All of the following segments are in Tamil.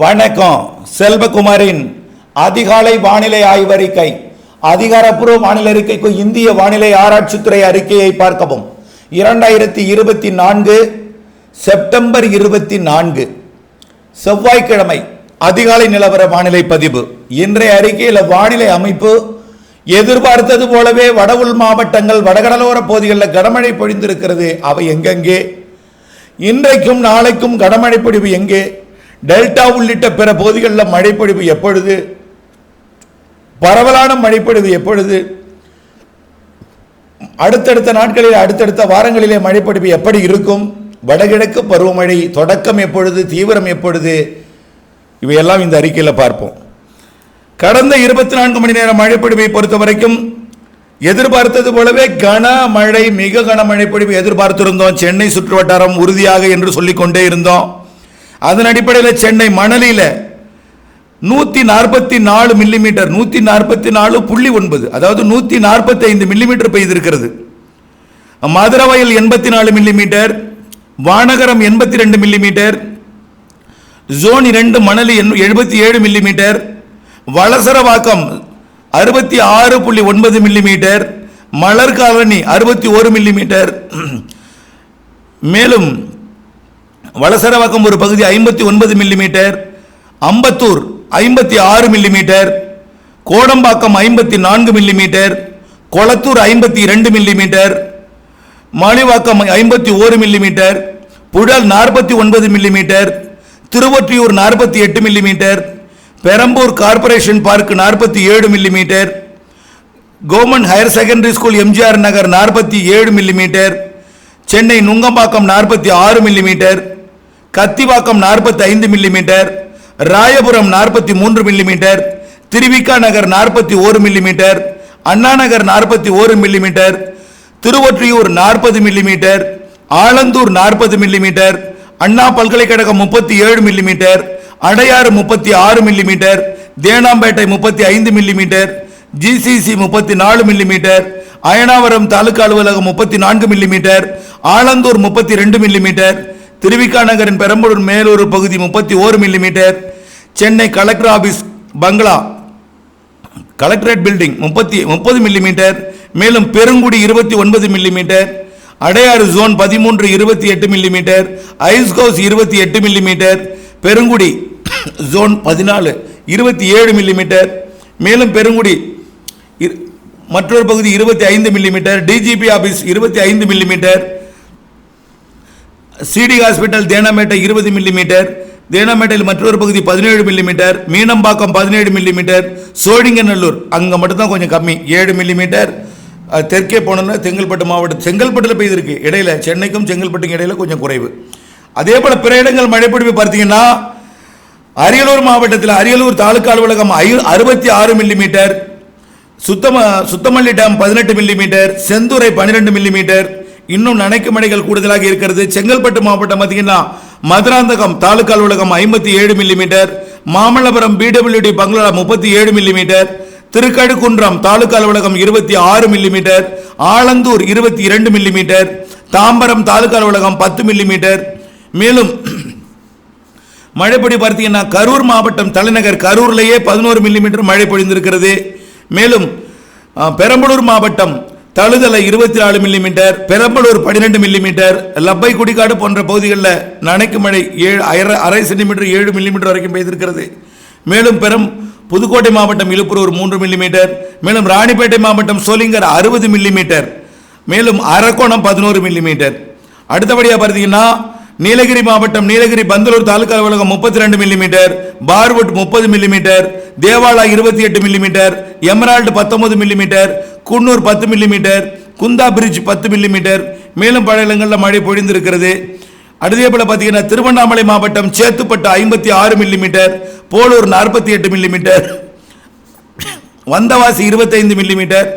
வணக்கம். செல்வகுமாரின் அதிகாலை வானிலை ஆய்வறிக்கை அதிகாரப்பூர்வ வானிலை அறிக்கைக்கு இந்திய வானிலை ஆராய்ச்சித்துறை அறிக்கையை பார்க்கவும். இரண்டாயிரத்தி இருபத்தி நான்கு செப்டம்பர் இருபத்தி நான்கு. செவ்வாய்க்கிழமை அதிகாலை நிலவர வானிலை பதிவு. இன்றைய அறிக்கையில் வானிலை அமைப்பு எதிர்பார்த்தது போலவே வட உள் மாவட்டங்கள் வடகடலோர பகுதிகளில் கனமழை பொழிந்திருக்கிறது. அவை எங்கெங்கே? இன்றைக்கும் நாளைக்கும் கனமழை பொழிவு எங்கே? டெல்டா உள்ளிட்ட பிற பகுதிகளில் மழைப்பொழிவு எப்பொழுது? பரவலான மழைப்பொழிவு எப்பொழுது? அடுத்தடுத்த நாட்களில் அடுத்தடுத்த வாரங்களிலே மழைப்பொழிவு எப்படி இருக்கும்? வடகிழக்கு பருவமழை தொடக்கம் எப்பொழுது? தீவிரம் எப்பொழுது? இவையெல்லாம் இந்த அறிக்கையில் பார்ப்போம். கடந்த இருபத்தி நான்கு மணி நேரம் மழைப்பொழிவை பொறுத்த வரைக்கும் எதிர்பார்த்தது போலவே கனமழை மிக கனமழை பொழிவு எதிர்பார்த்திருந்தோம். சென்னை சுற்றுவட்டாரம் உறுதியாக என்று சொல்லிக்கொண்டே இருந்தோம். அதன் அடிப்படையில் சென்னை மணலியில் நூற்றி நாற்பத்தி நாலு மில்லிமீட்டர் நூற்றி நாற்பத்தி நாலு புள்ளி ஒன்பது அதாவது நூற்றி நாற்பத்தைந்து மில்லிமீட்டர் பெய்திருக்கிறது. மதுரவயல் எண்பத்தி நாலு மில்லிமீட்டர் வானகரம் எண்பத்தி ரெண்டு மில்லிமீட்டர் ஜோன் இரண்டு மணலி எழுபத்தி ஏழு மில்லிமீட்டர் வளசரவாக்கம் அறுபத்தி ஆறு புள்ளி ஒன்பது மில்லிமீட்டர் மலர் காலனி அறுபத்தி ஒரு மில்லிமீட்டர் மேலும் வளசரவாக்கம் ஒரு பகுதி ஐம்பத்தி ஒன்பது மில்லிமீட்டர் அம்பத்தூர் ஐம்பத்தி ஆறு மில்லிமீட்டர் கோடம்பாக்கம் ஐம்பத்தி நான்கு மில்லிமீட்டர் கொளத்தூர் ஐம்பத்தி இரண்டு மில்லிமீட்டர் மாலிவாக்கம் ஐம்பத்தி ஓரு மில்லிமீட்டர் புழல் நாற்பத்தி ஒன்பது மில்லிமீட்டர் திருவொற்றியூர் நாற்பத்தி எட்டு மில்லிமீட்டர் பெரம்பூர் கார்ப்பரேஷன் பார்க் நாற்பத்தி ஏழு millimetre government higher secondary school MGR Nagar நாற்பத்தி ஏழு மில்லிமீட்டர் சென்னை நுங்கம்பாக்கம் நாற்பத்தி ஆறு மில்லிமீட்டர் கத்திவாக்கம் நாற்பத்தி ஐந்து மில்லிமீட்டர் ராயபுரம் நாற்பத்தி மூன்று மில்லிமீட்டர் திருவிக்கா நகர் நாற்பத்தி ஓரு மில்லிமீட்டர் அண்ணா நகர் நாற்பத்தி ஓரு மில்லிமீட்டர் திருவொற்றியூர் நாற்பது மில்லிமீட்டர் ஆலந்தூர் நாற்பது மில்லிமீட்டர் அண்ணா பல்கலைக்கழகம் முப்பத்தி ஏழு மில்லிமீட்டர் அடையாறு முப்பத்தி ஆறு மில்லிமீட்டர் தேனாம்பேட்டை முப்பத்தி ஐந்து மில்லிமீட்டர் ஜிசிசி முப்பத்தி நாலு மில்லிமீட்டர் அயனாவரம் தாலுகா அலுவலகம் முப்பத்தி நான்கு மில்லிமீட்டர் ஆலந்தூர் முப்பத்தி ரெண்டு மில்லிமீட்டர் திருவிக்கா நகரின் பெரம்பலூர் மேலூர் பகுதி முப்பத்தி ஓரு மில்லிமீட்டர் சென்னை கலெக்டர் ஆபீஸ் பங்களா. கலெக்டரேட் பில்டிங் முப்பத்தி முப்பது மில்லிமீட்டர் மேலும் பெருங்குடி இருபத்தி ஒன்பது மில்லிமீட்டர் அடையாறு ஜோன் பதிமூன்று இருபத்தி எட்டு மில்லிமீட்டர் ஐஸ்கவுஸ் இருபத்தி எட்டு மில்லிமீட்டர் பெருங்குடி ஜோன் பதினாலு இருபத்தி ஏழு மில்லிமீட்டர் மேலும் பெருங்குடி மற்றொரு பகுதி இருபத்தி ஐந்து மில்லிமீட்டர் டிஜிபி ஆபீஸ் இருபத்தி ஐந்து மில்லிமீட்டர் சிடி ஹாஸ்பிட்டல் தேனாமேட்டை இருபது மில்லிமீட்டர் தேனாமேட்டையில் மற்றொரு பகுதி பதினேழு மில்லிமீட்டர் மீனம்பாக்கம் பதினேழு மில்லிமீட்டர் சோழிங்கநல்லூர் அங்கே மட்டும்தான் கொஞ்சம் கம்மி ஏழு மில்லிமீட்டர் தெற்கே போனோம்னா செங்கல்பட்டு மாவட்டம் செங்கல்பட்டில் பெய்திருக்கு இடையில சென்னைக்கும் செங்கல்பட்டுக்கும் இடையில கொஞ்சம் குறைவு. அதே போல் பிற இடங்கள் மழைப்பிடிப்பு பார்த்தீங்கன்னா அரியலூர் மாவட்டத்தில் அரியலூர் தாலுக்கா அலுவலகம் ஐ- அறுபத்தி ஆறு மில்லிமீட்டர் சுத்தம சுத்தமல்லி டேம் பதினெட்டு மில்லிமீட்டர் செந்துறை பன்னிரெண்டு மில்லிமீட்டர் இன்னும் நனைக்கு மடைகள் கூடுதலாக இருக்கிறது. செங்கல்பட்டு மாவட்டம் பார்த்தீங்கன்னா மதுராந்தகம் தாலுகா அலுவலகம் ஐம்பத்தி ஏழு மில்லிமீட்டர் மாமல்லபுரம் பிடபிள்யூடி பங்களா முப்பத்தி ஏழு மில்லிமீட்டர் திருக்கடுக்குன்றம் தாலுகா அலுவலகம் இருபத்தி ஆறு மில்லிமீட்டர் ஆலந்தூர் இருபத்தி இரண்டு மில்லிமீட்டர் தாம்பரம் தாலுகா அலுவலகம் பத்து மில்லிமீட்டர். மேலும் மழைப்பொடி பார்த்தீங்கன்னா கரூர் மாவட்டம் தலைநகர் கரூர்லேயே பதினோரு மில்லிமீட்டர் மழை பொழிந்திருக்கிறது. மேலும் பெரம்பலூர் மாவட்டம் தழுதலை இருபத்தி நாலு மில்லிமீட்டர் பெரம்பலூர் பன்னிரெண்டு மில்லிமீட்டர் லப்பை குடிக்காடு போன்ற பகுதிகளில் நனைக்கு மழை ஏழு அரை அரை சென்டிமீட்டர் ஏழு மில்லிமீட்டர் வரைக்கும் பெய்திருக்கிறது. மேலும் பெரும் புதுக்கோட்டை மாவட்டம் இழுப்புரூர் மூன்று மில்லிமீட்டர் மேலும் ராணிப்பேட்டை மாவட்டம் சோலிங்கர் அறுபது மில்லிமீட்டர் மேலும் அரக்கோணம் பதினோரு மில்லிமீட்டர் அடுத்தபடியாக பார்த்தீங்கன்னா நீலகிரி மாவட்டம் நீலகிரி பந்தலூர் தாலுகா அலுவலகம் முப்பத்தி ரெண்டு மில்லிமீட்டர் பார்வுட் முப்பது மில்லிமீட்டர் தேவாலா இருபத்தி எட்டு மில்லிமீட்டர் எமரால்டு பத்தொன்பது மில்லிமீட்டர் குன்னூர் பத்து மில்லிமீட்டர் குந்தா பிரிட்ஜ் பத்து மில்லிமீட்டர் மேலும் பல இடங்களில் மழை பொழிந்திருக்கிறது. அடுத்தே போல பார்த்தீங்கன்னா திருவண்ணாமலை மாவட்டம் சேத்துப்பட்டு ஐம்பத்தி ஆறு மில்லிமீட்டர் போலூர் நாற்பத்தி எட்டு மில்லிமீட்டர் வந்தவாசி இருபத்தைந்து மில்லிமீட்டர்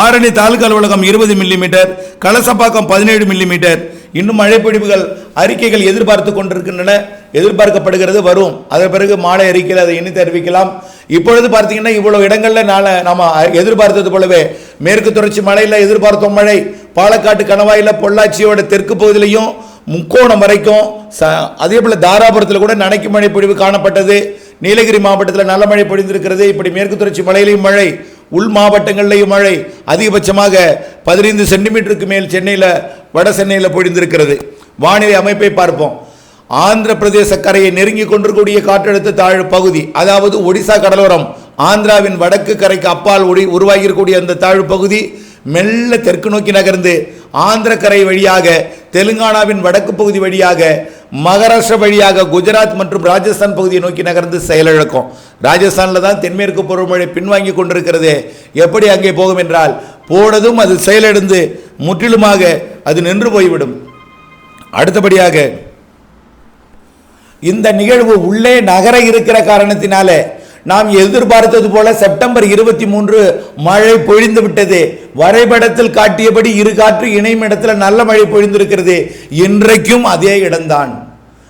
ஆரணி தாலுகா அலுவலகம் இருபது மில்லிமீட்டர் கலசப்பாக்கம் பதினேழு மில்லிமீட்டர் இன்னும் மழைப்பொழிவுகள் அறிக்கைகள் எதிர்பார்த்து கொண்டிருக்கின்றன. எதிர்பார்க்கப்படுகிறது வரும். அதன் பிறகு மாலை அறிக்கையில் அதை எண்ணி தெரிவிக்கலாம். இப்பொழுது பார்த்தீங்கன்னா இவ்வளவு இடங்களில் நாளை நாம எதிர்பார்த்தது போலவே மேற்கு தொடர்ச்சி மலையில் எதிர்பார்த்தோம் மழை பாலக்காட்டு கணவாயில் பொள்ளாச்சியோட தெற்கு பகுதியிலையும் முக்கோணம் வரைக்கும் ச அதே போல் தாராபுரத்தில் கூட நனைக்கு மழை பொழிவு காணப்பட்டது. நீலகிரி மாவட்டத்தில் நல்ல மழை பொழிந்திருக்கிறது. இப்படி மேற்கு தொடர்ச்சி மலையிலையும் மழை உள் மாவட்டங்களிலேயும் மழை அதிகபட்சமாக பதினைந்து சென்டிமீட்டருக்கு மேல் சென்னையில் வட சென்னையில் பொழிந்திருக்கிறது. வானிலை அமைப்பை பார்ப்போம். ஆந்திர பிரதேச கரையை நெருங்கி கொண்டிருக்கூடிய காற்றழுத்த தாழ்வு பகுதி அதாவது ஒடிசா கடலோரம் ஆந்திராவின் வடக்கு கரைக்கு அப்பால் ஒடி உருவாகியிருக்கூடிய அந்த தாழ்வு பகுதி மெல்ல தெற்கு நோக்கி நகர்ந்து ஆந்திர கரை வழியாக தெலுங்கானாவின் வடக்கு பகுதி வழியாக மகாராஷ்டிரா வழியாக குஜராத் மற்றும் ராஜஸ்தான் பகுதியை நோக்கி நகர்ந்து செயலிழக்கும். ராஜஸ்தானில் தான் தென்மேற்கு பருவமழை பின்வாங்கி கொண்டிருக்கிறது. எப்படி அங்கே போகும் என்றால் போனதும் அது செயலிழந்து முற்றிலுமாக அது நின்று போய்விடும். அடுத்தபடியாக இந்த நிகழ்வு உள்ளே நகர இருக்கிற காரணத்தினால நாம் எதிர்பார்த்தது போல செப்டம்பர் இருபத்தி மூன்று மழை பொழிந்து விட்டது. வரைபடத்தில் காட்டியபடி இரு காற்று இணையும் இடத்துல நல்ல மழை பொழிந்திருக்கிறது. இன்றைக்கும் அதே இடம்தான்.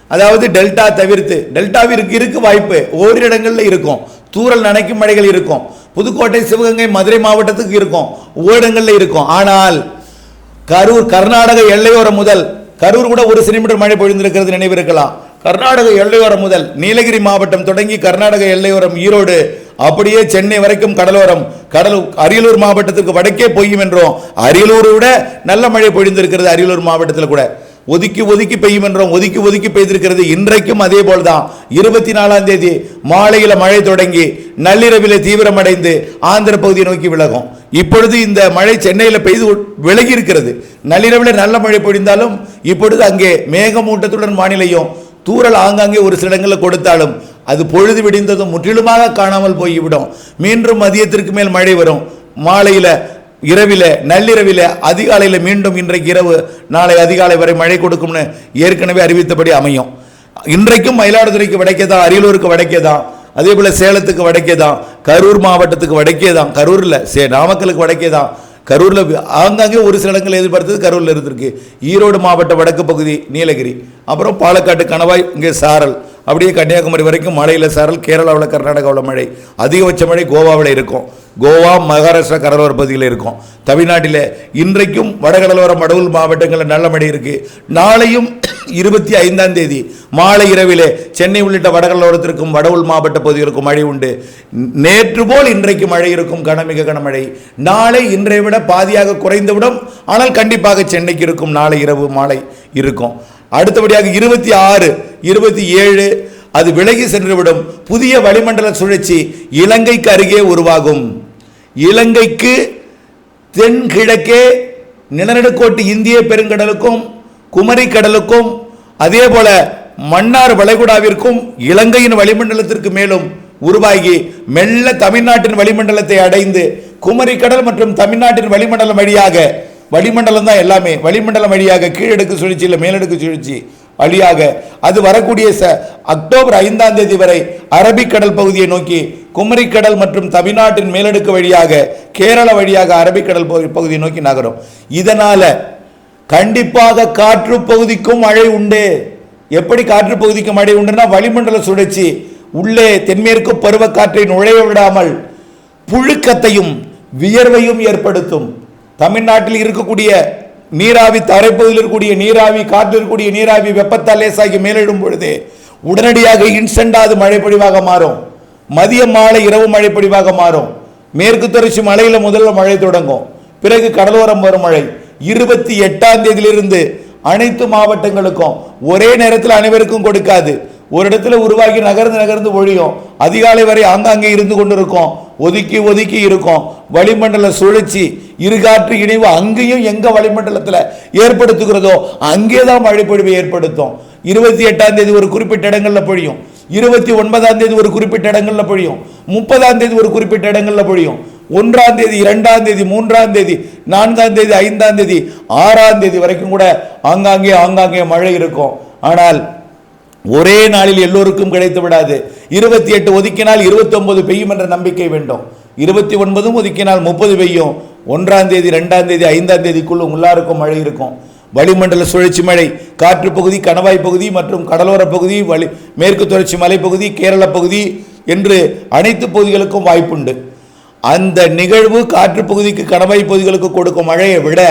அதாவது டெல்டா தவிர்த்து டெல்டாவிற்கு இருக்கு வாய்ப்பு. ஓரிரு இடங்களில் இருக்கும். தூரல் நனைக்கும் மழைகள் இருக்கும். புதுக்கோட்டை சிவகங்கை மதுரை மாவட்டத்துக்கு இருக்கும். ஓரிடங்களில் இருக்கும். ஆனால் கரூர் கர்நாடக எல்லையோரம் முதல் கரூர் கூட ஒரு சென்டிமீட்டர் மழை பொழிந்திருக்கிறது நினைவிருக்கலாம். கர்நாடக எல்லையோரம் முதல் நீலகிரி மாவட்டம் தொடங்கி கர்நாடக எல்லையோரம் ஈரோடு அப்படியே சென்னை வரைக்கும் கடலோரம். கடலூர் அரியலூர் மாவட்டத்துக்கு வடக்கே பொய்யும் என்றோம் அரியலூரை விட நல்ல மழை பொழிந்திருக்கிறது அரியலூர் மாவட்டத்தில் கூட. ஒதுக்கி ஒதுக்கி பெய்யும் என்றோம் ஒதுக்கி ஒதுக்கி பெய்திருக்கிறது இன்றைக்கும் அதே போல்தான். இருபத்தி நாலாம் தேதி மாலையில மழை தொடங்கி நள்ளிரவில் தீவிரமடைந்து ஆந்திர பகுதியை நோக்கி விலகும். இப்பொழுது இந்த மழை சென்னையில் பெய்து விலகி இருக்கிறது. நள்ளிரவில் நல்ல மழை பொழிந்தாலும் இப்பொழுது அங்கே மேகமூட்டத்துடன் வானிலையும் தூரல் ஆங்காங்கே ஒரு சில இடங்களில் கொடுத்தாலும் அது பொழுது விடிந்ததும் முற்றிலுமாக காணாமல் போய்விடும். மீண்டும் மதியத்திற்கு மேல் மழை வரும். மாலையில் இரவில் நள்ளிரவில் அதிகாலையில் மீண்டும் இன்றைக்கு இரவு நாளை அதிகாலை வரை மழை கொடுக்கும்னு ஏற்கனவே அறிவித்தபடி அமையும். இன்றைக்கும் மயிலாடுதுறைக்கு வடக்கே தான் அரியலூருக்கு வடக்கே தான் அதே போல் சேலத்துக்கு வடக்கே தான் கரூர் மாவட்டத்துக்கு வடக்கே தான் கரூரில் சே நாமக்கலுக்கு வடக்கே தான் கரூரில் ஆங்காங்கே ஒரு சில இடங்கள் எதிர்பார்த்தது கரூரில் இருந்திருக்கு. ஈரோடு மாவட்ட வடக்கு பகுதி நீலகிரி அப்புறம் பாலக்காட்டு கணவாய் இங்கே சாரல். அப்படியே கன்னியாகுமரி வரைக்கும் மழையில் சாரல் கேரளாவில் கர்நாடகாவில் மழை. அதிகபட்ச மழை கோவாவில் இருக்கும். கோவா மகாராஷ்டிரா கடலோர பகுதியில் இருக்கும். தமிழ்நாட்டில் இன்றைக்கும் வடகடலோர வடவுள் மாவட்டங்களில் நல்ல மழை இருக்குது நாளையும் இருபத்தி ஐந்தாம் தேதி மாலை இரவிலே சென்னை உள்ளிட்ட வடகடலோரத்திற்கும் வடவுள் மாவட்ட பகுதிகளுக்கும் மழை உண்டு. நேற்று போல் இன்றைக்கு மழை இருக்கும் கனமிக கனமழை. நாளை இன்றைய விட பாதியாக குறைந்துவிடும். ஆனால் கண்டிப்பாக சென்னைக்கு இருக்கும் நாளை இரவு மாலை இருக்கும். அடுத்தபடியாக இருபத்தி ஆறு இருபத்தி ஏழு அது விலகி சென்றுவிடும். புதிய வளிமண்டல சுழற்சி இலங்கைக்கு அருகே உருவாகும். இலங்கைக்கு தென்கிழக்கே நிலநடுக்கோட்டு இந்திய பெருங்கடலுக்கும் குமரி கடலுக்கும் அதே போல மன்னார் வளைகுடாவிற்கும் இலங்கையின் வளிமண்டலத்திற்கு மேலும் உருவாகி மெல்ல தமிழ்நாட்டின் வளிமண்டலத்தை அடைந்து குமரி கடல் மற்றும் தமிழ்நாட்டின் வளிமண்டலம் வழியாக வளிமண்டலம் தான் எல்லாமே வளிமண்டலம் வழியாக கீழடுக்கு சுழற்சி இல்லை மேலடுக்கு சுழற்சி வழியாக அது வரக்கூடிய ச அக்டோபர் ஐந்தாம் தேதி வரை அரபிக்கடல் பகுதியை நோக்கி குமரிக்கடல் மற்றும் தமிழ்நாட்டின் மேலடுக்கு வழியாக கேரள வழியாக அரபிக்கடல் பகுதியை நோக்கி நகரும். இதனால கண்டிப்பாக காற்று பகுதிக்கும் மழை உண்டு. எப்படி காற்று பகுதிக்கு மழை உண்டுனா வளிமண்டல சுழற்சி. உள்ளே தென்மேற்கு பருவக்காற்றை நுழைய விடாமல் புழுக்கத்தையும் வியர்வையும் ஏற்படுத்தும். தமிழ்நாட்டில் இருக்கக்கூடிய நீராவி தரைப்பகுதியில் இருக்கக்கூடிய நீராவி காற்றில் இருக்கக்கூடிய நீராவி வெப்பத்தால் லேசாகி மேலிடும் பொழுது உடனடியாக இன்ஸ்டண்டாக அது மழைப்பொழிவாக மாறும். மதிய மாலை இரவு மழைப்பொழிவாக மாறும். மேற்கு தொடர்ச்சி மலையில் முதல்ல மழை தொடங்கும். பிறகு கடலோரம் வரும் மழை. இருபத்தி எட்டாம் தேதியிலிருந்து அனைத்து மாவட்டங்களுக்கும் ஒரே நேரத்தில் அனைவருக்கும் கொடுக்காது. ஒரு இடத்துல உருவாகி நகர்ந்து நகர்ந்து ஒழியும். அதிகாலை வரை ஆங்காங்கே இருந்து கொண்டிருக்கும். ஒதுக்கி ஒதுக்கி இருக்கும். வளிமண்டல சுழற்சி இருகாற்று இணைவு அங்கேயும் எங்கே வளிமண்டலத்தில் ஏற்படுத்துகிறதோ அங்கே தான் மழைப்பொழிவை ஏற்படுத்தும். இருபத்தி எட்டாம் தேதி ஒரு குறிப்பிட்ட இடங்களில் பொழியும். இருபத்தி ஒன்பதாம் தேதி ஒரு குறிப்பிட்ட இடங்களில் பொழியும். முப்பதாம் தேதி ஒரு குறிப்பிட்ட இடங்களில் பொழியும். ஒன்றாம் தேதி இரண்டாம் தேதி மூன்றாம் தேதி நான்காம் தேதி ஐந்தாம் தேதி ஆறாம் தேதி வரைக்கும் கூட ஆங்காங்கே ஆங்காங்கே மழை இருக்கும். ஆனால் ஒரே நாளில் எல்லோருக்கும் கிடைத்து விடாது. இருபத்தி எட்டு ஒதுக்கினால் இருபத்தி ஒன்பது பெய்யும் என்ற நம்பிக்கை வேண்டும். இருபத்தி ஒன்பதும் ஒதுக்கினால் முப்பது பெய்யும். ஒன்றாம் தேதி ரெண்டாம் தேதி ஐந்தாம் தேதிக்குள்ள எல்லாருக்கும் மழை இருக்கும். வளிமண்டல சுழற்சி மழை காற்று பகுதி கணவாய் பகுதி மற்றும் கடலோர பகுதி வளி மேற்கு தொடர்ச்சி மலைப்பகுதி கேரள பகுதி என்று அனைத்து பகுதிகளுக்கும் வாய்ப்புண்டு. அந்த நிகழ்வு காற்று பகுதிக்கு கணவாய் பகுதிகளுக்கு கொடுக்கும் மழையை விட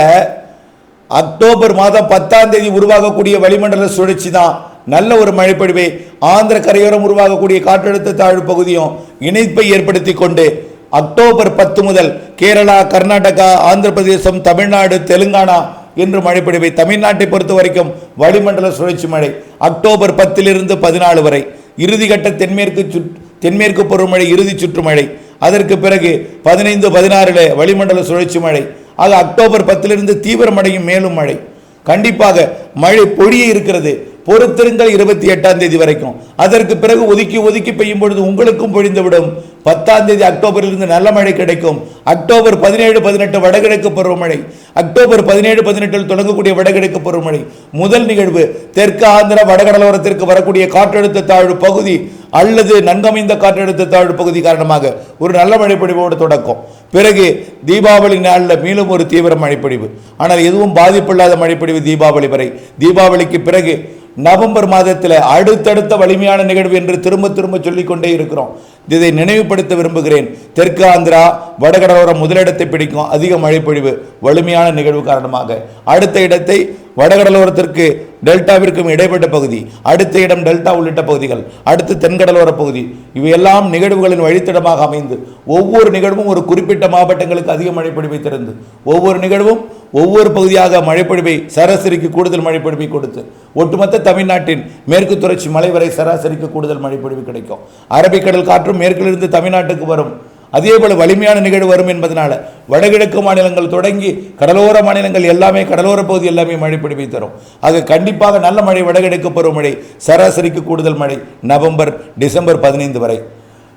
அக்டோபர் மாதம் பத்தாம் தேதி உருவாகக்கூடிய வளிமண்டல சுழற்சி தான் நல்ல ஒரு மழைப்பொழிவை ஆந்திர கரையோரம் உருவாகக்கூடிய காற்றழுத்த தாழ்வு பகுதியும் இணைப்பை ஏற்படுத்தி கொண்டு அக்டோபர் பத்து முதல் கேரளா கர்நாடகா ஆந்திர பிரதேசம் தமிழ்நாடு தெலுங்கானா என்று மழைப்பொழிவை தமிழ்நாட்டை பொறுத்த வரைக்கும் வளிமண்டல சுழற்சி மழை அக்டோபர் பத்திலிருந்து பதினாலு வரை. இறுதிக்கட்ட தென்மேற்கு சுற் தென்மேற்கு பருவமழை இறுதி சுற்றுமழை அதற்கு பிறகு பதினைந்து பதினாறுல வளிமண்டல சுழற்சி மழை. அது அக்டோபர் பத்திலிருந்து தீவிரமடையும் மேலும் மழை. கண்டிப்பாக மழை பொழிய இருக்கிறது. பொறுத்திருங்கள் இருபத்தி எட்டாம் தேதி வரைக்கும். அதற்கு பிறகு ஒதுக்கி ஒதுக்கி பெய்யும் பொழுது உங்களுக்கும் பொழிந்துவிடும். பத்தாம் தேதி அக்டோபரிலிருந்து நல்ல மழை கிடைக்கும். அக்டோபர் பதினேழு பதினெட்டு வடகிழக்கு பருவமழை. அக்டோபர் பதினேழு பதினெட்டில் தொடங்கக்கூடிய வடகிழக்கு பருவமழை. முதல் நிகழ்வு தெற்கு ஆந்திர வடகடலோரத்திற்கு வரக்கூடிய காற்றழுத்த தாழ்வு பகுதி அல்லது நன்கமைந்த காற்றழுத்த தாழ்வு பகுதி காரணமாக ஒரு நல்ல மழைப்பொழிவோடு தொடக்கம். பிறகு தீபாவளி நாளில் மீண்டும் ஒரு தீவிர மழைப்பொழிவு. ஆனால் எதுவும் பாதிப்பில்லாத மழைப்பொழிவு தீபாவளி வரை. தீபாவளிக்கு பிறகு நவம்பர் மாதத்தில் அடுத்தடுத்த வலிமையான நிகழ்வு என்று திரும்ப திரும்ப சொல்லிக்கொண்டே இருக்கிறோம். இதை நினைவுபடுத்த விரும்புகிறேன். தெற்கு ஆந்திரா வடகடலோரம் முதலிடத்தை பிடிக்கும் அதிக மழைப்பொழிவு வலிமையான நிகழ்வு காரணமாக. அடுத்த இடத்தை வடகடலோரத்திற்கு டெல்டாவிற்கும் இடைப்பட்ட பகுதி அடுத்த இடம் டெல்டா உள்ளிட்ட பகுதிகள் அடுத்து தென்கடலோர பகுதி. இவையெல்லாம் நிகழ்வுகளின் வழித்தடமாக அமைந்து ஒவ்வொரு நிகழ்வும் ஒரு குறிப்பிட்ட மாவட்டங்களுக்கு அதிக மழைப்பொழிவை திறந்து ஒவ்வொரு நிகழ்வும் ஒவ்வொரு பகுதியாக மழைப்பொழிவை சராசரிக்கு கூடுதல் மழைப்பொழிவை கொடுத்து ஒட்டுமொத்த தமிழ்நாட்டின் மேற்கு தொடர்ச்சி மலை வரை சராசரிக்கு கூடுதல் மழைப்பொழிவு கிடைக்கும். அரபிக்கடல் காற்றும் மேற்கிலிருந்து தமிழ்நாட்டுக்கு வரும். அதேபோல் வலிமையான நிகழ்வு வரும் என்பதனால் வடகிழக்கு மாநிலங்கள் தொடங்கி கடலோர மாநிலங்கள் எல்லாமே கடலோர பகுதி எல்லாமே மழை தரும். ஆக கண்டிப்பாக நல்ல மழை வடகிழக்கு பருவமழை சராசரிக்கு கூடுதல் மழை நவம்பர் டிசம்பர் பதினைந்து வரை.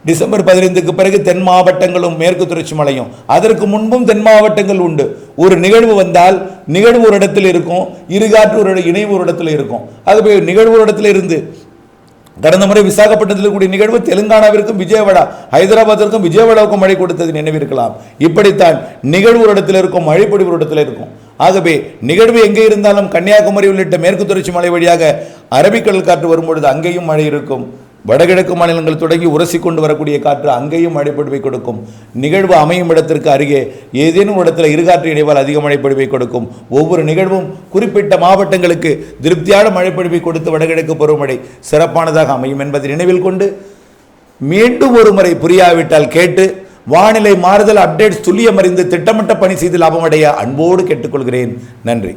டிசம்பர் பதினைந்துக்கு பிறகு தென் மாவட்டங்களும் மேற்கு தொடர்ச்சி மலையும். அதற்கு முன்பும் தென் மாவட்டங்கள் உண்டு. ஒரு நிகழ்வு வந்தால் நிகழ்வு ஒரு இடத்தில் இருக்கும் இருகாற்று ஒரு இணைவு ஒரு இடத்துல இருக்கும். ஆகவே நிகழ்வு ஒரு இடத்துல இருந்து கடந்த முறை விசாகப்பட்டினத்தில் கூடிய நிகழ்வு தெலுங்கானாவிற்கும் விஜயவாடா ஹைதராபாத்திற்கும் விஜயவாடாவுக்கும் மழை கொடுத்தது நினைவிருக்கலாம். இப்படித்தான் நிகழ்வு ஒரு இடத்துல இருக்கும் மழை ஒரு இடத்துல இருக்கும். ஆகவே நிகழ்வு எங்கே இருந்தாலும் கன்னியாகுமரி உள்ளிட்ட மேற்கு தொடர்ச்சி மலை வழியாக அரபிக்கடல் காற்று வரும்பொழுது அங்கேயும் மழை இருக்கும். வடகிழக்கு மாநிலங்கள் தொடங்கி உரசி கொண்டு வரக்கூடிய காற்று அங்கேயும் மழைப்பொழிவை கொடுக்கும். நிகழ்வு அமையும் இடத்திற்கு அருகே ஏதேனும் ஒரு இடத்துல இருகாற்று இணைவால் அதிக மழைப்பொழிவை கொடுக்கும். ஒவ்வொரு நிகழ்வும் குறிப்பிட்ட மாவட்டங்களுக்கு திருப்தியான மழைப்பொழிவை கொடுத்து வடகிழக்கு பருவமழை சிறப்பானதாக அமையும் என்பதை நினைவில் கொண்டு மீண்டும் ஒரு முறை புரியாவிட்டால் கேட்டு வானிலை மாறுதல் அப்டேட்ஸ் துல்லியம் அறிந்து திட்டமிட்ட பணி செய்து லாபமடைய அன்போடு கேட்டுக்கொள்கிறேன். நன்றி.